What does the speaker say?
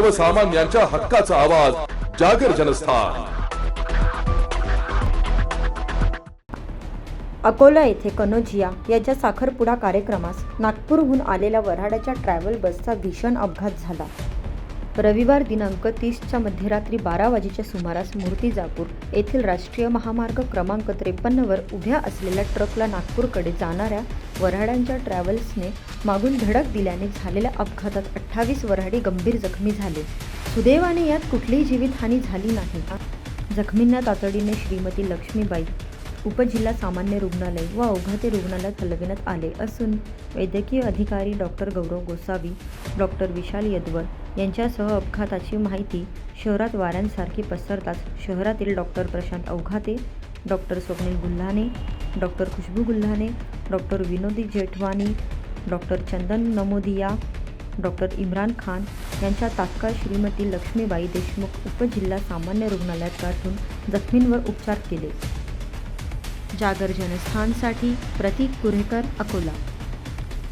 सर्वसामान्यांच्या हक्काचा आवाज जागर जनस्थान. अकोला येथे कनोजिया याच्या साखरपुडा कार्यक्रमास नागपूरहून आलेल्या वऱ्हाडाच्या ट्रॅव्हल बसचा भीषण अपघात झाला. रविवार दिनांक तीसच्या मध्यरात्री बारा वाजेच्या सुमारास मूर्तिजापूर येथील राष्ट्रीय महामार्ग क्रमांक त्रेपन्नवर उभ्या असलेल्या ट्रकला नागपूरकडे जाणाऱ्या वऱ्हाडांच्या ट्रॅव्हल्सने मागून धडक दिल्याने झालेल्या अपघातात अठ्ठावीस वऱ्हाडी गंभीर जखमी झाले. सुदैवाने यात कुठलीही जीवितहानी झाली नाही. जखमींना तातडीने श्रीमती लक्ष्मीबाई उपजिल्हा सामान्य रुग्णालय व अवघाते रुग्णालयात हलविण्यात आले असून वैद्यकीय अधिकारी डॉक्टर गौरव गोसावी डॉक्टर विशाल यदवर यांच्यासह अपघाताची माहिती शहरात वाऱ्यांसारखी पसरताच शहरातील doctor Prashant Avghate doctor Swapnil Gulhane doctor Khushboo Gulhane doctor Vinodi Jethwani doctor Chandan Namodiya doctor Imran Khan यांच्या तात्काळ श्रीमती लक्ष्मीबाई देशमुख उपजिल्हा सामान्य रुग्णालयात गाठून जखमींवर उपचार केले. जागर जनस्थानसाठी प्रतीक कुरेकर अकोला